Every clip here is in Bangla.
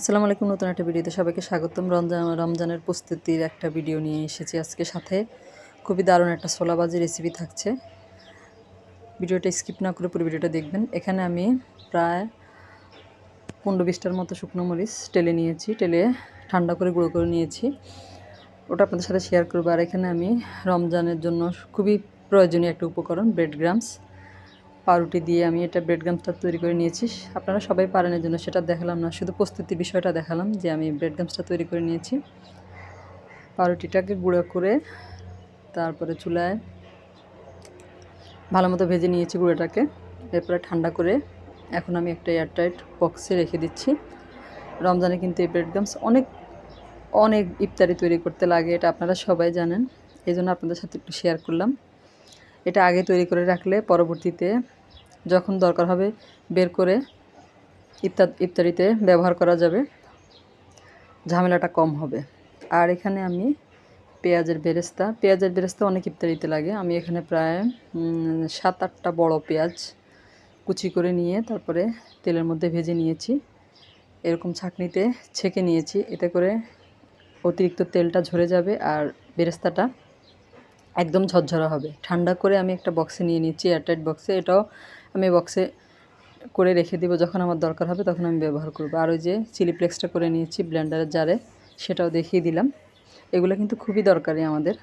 আসসালামু আলাইকুম, নতুন একটা ভিডিওতে সবাইকে স্বাগতম। রমজান, রমজানের প্রস্তুতির একটা ভিডিও নিয়ে এসেছি আজকে সাথে। খুবই দারুণ একটা ছোলাবাজি রেসিপি থাকছে। ভিডিওটা স্কিপ না করে পুরো ভিডিওটা দেখবেন। এখানে আমি প্রায় পনেরো বিশটার মতো শুকনো মরিচ টেলে নিয়েছি, টেলে ঠান্ডা করে গুঁড়ো করে নিয়েছি। ওটা আপনাদের সাথে শেয়ার করব। আর এখানে আমি রমজানের জন্য খুবই প্রয়োজনীয় একটা উপকরণ ব্রেড গ্রামস পাউরুটি দিয়ে আমি এটা ব্রেড গামসটা তৈরি করে নিয়েছি। আপনারা সবাই পারেন এর জন্য, সেটা দেখালাম না। শুধু প্রস্তুতি বিষয়টা দেখালাম যে আমি ব্রেড গামসটা তৈরি করে নিয়েছি। পাউরুটিটাকে গুঁড়ো করে তারপরে চুলায় ভালো মতো ভেজে নিয়েছি গুঁড়োটাকে। এরপরে ঠান্ডা করে এখন আমি একটা এয়ারটাইট বক্সে রেখে দিচ্ছি। রমজানে কিন্তু এই ব্রেড গামস অনেক অনেক ইফতারি তৈরি করতে লাগে, এটা আপনারা সবাই জানেন। এই জন্য আপনাদের সাথে একটু শেয়ার করলাম। এটা আগে তৈরি করে রাখলে পরবর্তীতে যখন দরকার হবে বের করে ইত্যাদ ইত্যাদিতে ব্যবহার করা যাবে। ঝামেলাটা কম হবে। আর এখানে আমি পেঁয়াজের বেরেস্তা পেঁয়াজের বেরেস্তা অনেক ইত্যাদিতে লাগে। আমি এখানে প্রায় সাত আটটা বড় পেঁয়াজ কুচি করে নিয়ে তারপরে তেলের মধ্যে ভেজে নিয়েছি। এরকম ছাঁকনিতে ছেঁকে নিয়েছি। এতে করে অতিরিক্ত তেলটা ঝরে যাবে আর বেরেস্তাটা একদম ঝরঝরা হবে। ঠান্ডা করে আমি একটা বক্সে নিয়ে নিচ্ছি এয়ারটাইট বক্সে। এটাও আমি বক্সে করে রেখে দিব, যখন আমার দরকার হবে তখন আমি ব্যবহার করব। আর ওই যে চিলি ফ্লেক্সটা করে নিয়েছি ব্লেন্ডারের জারে, সেটাও দেখিয়ে দিলাম। এগুলো কিন্তু খুবই দরকারি আমাদের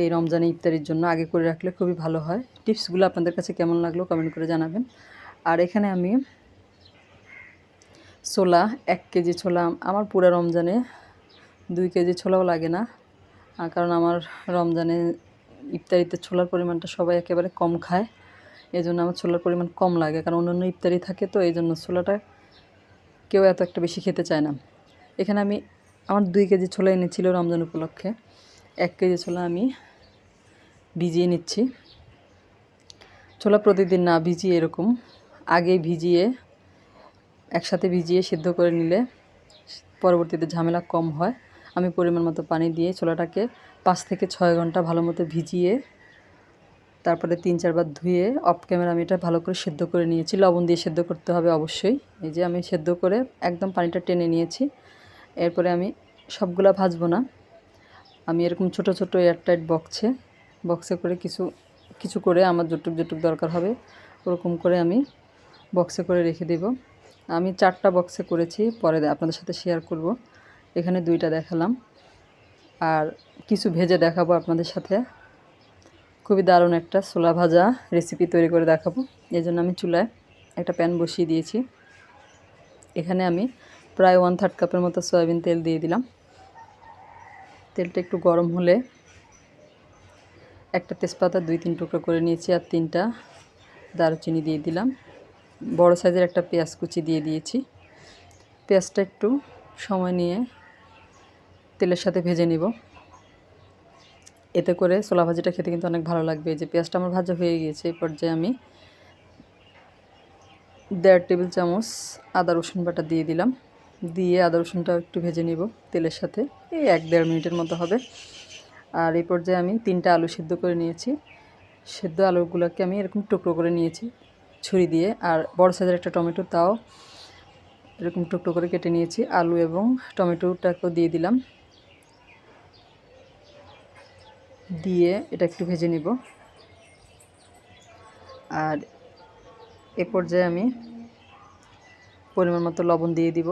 এই রমজানে ইফতারির জন্য, আগে করে রাখলে খুবই ভালো হয়। টিপসগুলো আপনাদের কাছে কেমন লাগল কমেন্ট করে জানাবেন। আর এখানে আমি ছোলা, এক কেজি ছোলা, আমার পুরো রমজানে দুই কেজি ছোলাও লাগে না। কারণ আমার রমজানে ইফতারিতে ছোলার পরিমাণটা সবাই একেবারে কম খায়। এই জন্য আমার ছোলার পরিমাণ কম লাগে, কারণ অন্যান্য ইফতারি থাকে তো এই জন্য ছোলাটা কেউ এত একটা বেশি খেতে চায় না। এখানে আমি আমার দুই কেজি ছোলা এনেছিল রমজান উপলক্ষে, এক কেজি ছোলা আমি ভিজিয়ে নিচ্ছি। ছোলা প্রতিদিন না ভিজিয়ে এরকম, আগে ভিজিয়ে, একসাথে ভিজিয়ে সিদ্ধ করে নিলে পরবর্তীতে ঝামেলা কম হয়। আমি পরিমাণ মতো পানি দিয়ে ছোলাটাকে পাঁচ থেকে ছয় ঘণ্টা ভালো মতো ভিজিয়ে তারপরে তিন চারবার ধুয়ে অফ ক্যামেরা আমি এটা ভালো করে সেদ্ধ করে নিয়েছি। লবণ দিয়ে সেদ্ধ করতে হবে অবশ্যই। এই যে আমি সেদ্ধ করে একদম পানিটা টেনে নিয়েছি। এরপরে আমি সবগুলা ভাজবো না। আমি এরকম ছোট ছোট এয়ারটাইট বক্সে বক্সে করে কিছু কিছু করে আমার যেটুক যেটুক দরকার হবে, ওরকম করে আমি বক্সে করে রেখে দেব। আমি চারটা বক্সে করেছি, পরে আপনাদের সাথে শেয়ার করব। এখানে দুইটা দেখালাম। আর কিছু ভেজে দেখাবো আপনাদের সাথে। খুবই দারুণ একটা ছোলা ভাজা রেসিপি তৈরি করে দেখাবো। এই জন্য আমি চুলায় একটা প্যান বসিয়ে দিয়েছি। এখানে আমি প্রায় ওয়ান থার্ড কাপের মতো সয়াবিন তেল দিয়ে দিলাম। তেলটা একটু গরম হলে একটা তেজপাতা দুই তিন টুকরো করে নিয়েছি আর তিনটা দারুচিনি দিয়ে দিলাম। বড় সাইজের একটা পেঁয়াজ কুচি দিয়ে দিয়েছি। পেঁয়াজটা একটু সময় নিয়ে তেলের সাথে ভেজে নিব। এতে করে ছোলা ভাজিটা খেতে কিন্তু অনেক ভালো লাগবে। এই যে পেঁয়াজটা আমার ভাজা হয়ে গিয়েছে, এই পর্যায়ে আমি দেড় টেবিল চামচ আদা, রসুন বাটা দিয়ে দিলাম। দিয়ে আদা, রসুনটা একটু ভেজে নিব তেলের সাথে, এই এক দেড় মিনিটের মতো হবে। আর এই পর্যায়ে আমি তিনটা আলু সিদ্ধ করে নিয়েছি। সেদ্ধ আলুগুলোকে আমি এরকম টুকরো করে নিয়েছি ছুরি দিয়ে, আর বড় সাইজের একটা টমেটো তাও এরকম টুকরো করে কেটে নিয়েছি। আলু এবং টমেটোটাকেও দিয়ে দিলাম। দিয়ে এটা একটু ভেজে নিব। আর এ পর্যায়ে আমি পরিমাণ মতো লবণ দিয়ে দিব।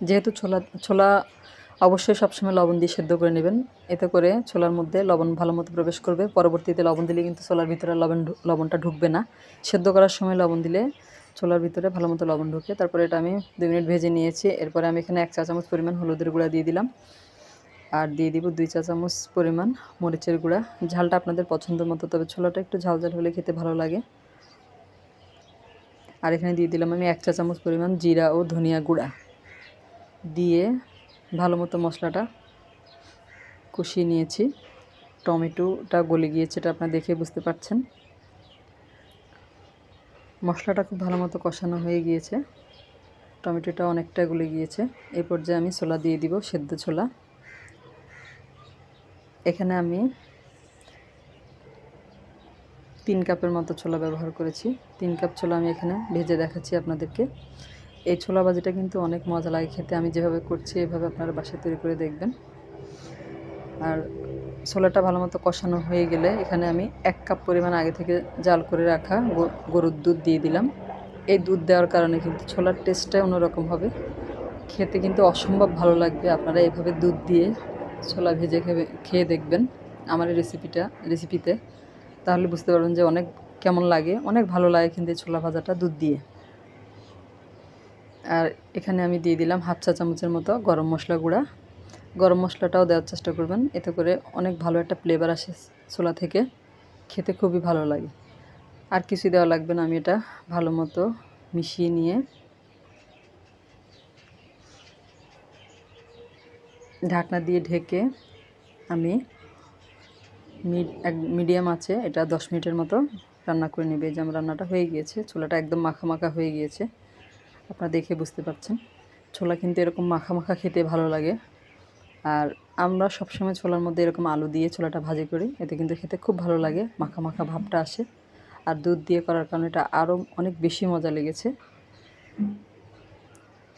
যেহেতু ছোলা ছোলা অবশ্যই সবসময় লবণ দিয়ে সেদ্ধ করে নেবেন। এতে করে ছোলার মধ্যে লবণ ভালো মতো প্রবেশ করবে। পরবর্তীতে লবণ দিলে কিন্তু ছোলার ভিতরে লবণ লবণটা ঢুকবে না। সেদ্ধ করার সময় লবণ দিলে ছোলার ভিতরে ভালো মতো লবণ ঢুকে। তারপরে এটা আমি দুই মিনিট ভেজে নিয়েছি। এরপরে আমি এখানে এক চা চামচ পরিমাণ হলুদের গুঁড়া দিয়ে দিলাম। আর দিয়ে দিব দুই চা চামচ পরিমাণ মরিচের গুঁড়া। ঝালটা আপনাদের পছন্দ মতো, তবে ছোলাটা একটু ঝাল ঝাল হলে খেতে ভালো লাগে। আর এখানে দিয়ে দিলাম আমি এক চা চামচ পরিমাণ জিরা ও ধনিয়া গুঁড়া। দিয়ে ভালো মতো মশলাটা কষিয়ে নিয়েছি। টমেটোটা গলে গিয়েছে, এটা আপনারা দেখে বুঝতে পারছেন। মশলাটা খুব ভালো মতো কষানো হয়ে গিয়েছে। টমেটোটা অনেকটা গলে গিয়েছে। এই পর্যায়ে আমি ছোলা দিয়ে দিব, সেদ্ধ ছোলা। এখানে আমি তিন কাপের মতো ছোলা ব্যবহার করেছি। তিন কাপ ছোলা আমি এখানে ভেজে দেখাচ্ছি আপনাদেরকে। এই ছোলা ভাজিটা কিন্তু অনেক মজা লাগে খেতে। আমি যেভাবে করছি, এভাবে আপনারা বাসায় তৈরি করে দেখবেন। আর ছোলাটা ভালো মতো কষানো হয়ে গেলে এখানে আমি এক কাপ পরিমাণ আগে থেকে জাল করে রাখা গরুর দুধ দিয়ে দিলাম। এই দুধ দেওয়ার কারণে কিন্তু ছোলার টেস্টটাই অন্যরকম হবে। খেতে কিন্তু অসম্ভব ভালো লাগবে। আপনারা এভাবে দুধ দিয়ে ছোলা ভেজে খেয়ে খেয়ে দেখবেন আমার এই রেসিপিটা রেসিপিতে তাহলে বুঝতে পারবেন যে অনেক কেমন লাগে, অনেক ভালো লাগে কিন্তু ছোলা ভাজাটা দুধ দিয়ে। আর এখানে আমি দিয়ে দিলাম হাফ চা চামচের মতো গরম মশলা গুঁড়া। গরম মশলাটাও দেওয়ার চেষ্টা করবেন, এতে করে অনেক ভালো একটা ফ্লেভার আসে ছোলা থেকে। খেতে খুবই ভালো লাগে। আর কিছু দেওয়া লাগবে না, আমি এটা ভালো মতো মিশিয়ে নিয়ে ঢাকনা দিয়ে ঢেকে আমি মিডিয়াম আছে, এটা দশ মিনিটের মতো রান্না করে নেবে। যে আমার রান্নাটা হয়ে গিয়েছে, ছোলাটা একদম মাখা মাখা হয়ে গিয়েছে, আপনারা দেখে বুঝতে পারছেন। ছোলা কিন্তু এরকম মাখা মাখা খেতে ভালো লাগে। আর আমরা সবসময় ছোলার মধ্যে এরকম আলু দিয়ে ছোলাটা ভাজি করি, এতে কিন্তু খেতে খুব ভালো লাগে, মাখা মাখা ভাবটা আসে। আর দুধ দিয়ে করার কারণে এটা আরও অনেক বেশি মজা লেগেছে।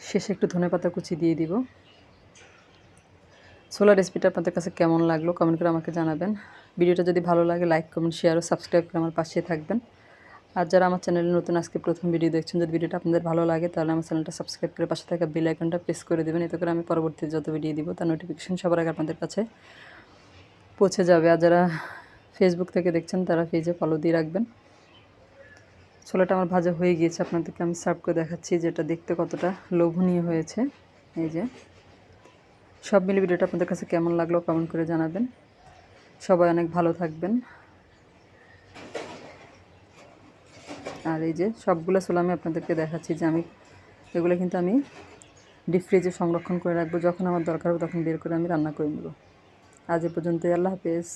শেষে একটু ধনেপাতা কুচি দিয়ে দিব। ছোলা রেসিপিটা আপনাদের কাছে কেমন লাগল কমেন্ট করে আমাকে জানাবেন। ভিডিওটা যদি ভালো লাগে লাইক কমেন্ট শেয়ার ও সাবস্ক্রাইব করে আমার পাশে থাকবেন। আর যারা আমার চ্যানেলে নতুন, আজকে প্রথম ভিডিও দেখছেন, যদি ভিডিওটা আপনাদের ভালো লাগে, তাহলে আমার চ্যানেলটা সাবস্ক্রাইব করে পাশে থাকা বেল আইকনটা প্রেস করে দেবেন। এতে করে আমি পরবর্তী যত ভিডিও দিব, তার নোটিফিকেশন সবার আগে আপনাদের কাছে পৌঁছে যাবে। আর যারা ফেসবুক থেকে দেখছেন, তারা পেজে ফলো দিয়ে রাখবেন। ছোলাটা আমার ভাজা হয়ে গিয়েছে, আপনাদেরকে আমি সার্ভ করে দেখাচ্ছি, যেটা দেখতে কতটা লোভনীয় হয়েছে। এই যে। সব মিলে ভিডিওটা আপনাদের কাছে কেমন লাগল কমেন্ট করে জানাবেন। সবাই অনেক ভালো থাকবেন। আর এই যে সবগুলো ছোলা আমি আপনাদেরকে দেখাচ্ছি যে আমি, এগুলো কিন্তু আমি ডিপ ফ্রিজে সংরক্ষণ করে রাখব। যখন আমার দরকার হবে তখন বের করে আমি রান্না করে নেব। আজ এ পর্যন্তই, আল্লাহ হাফেজ।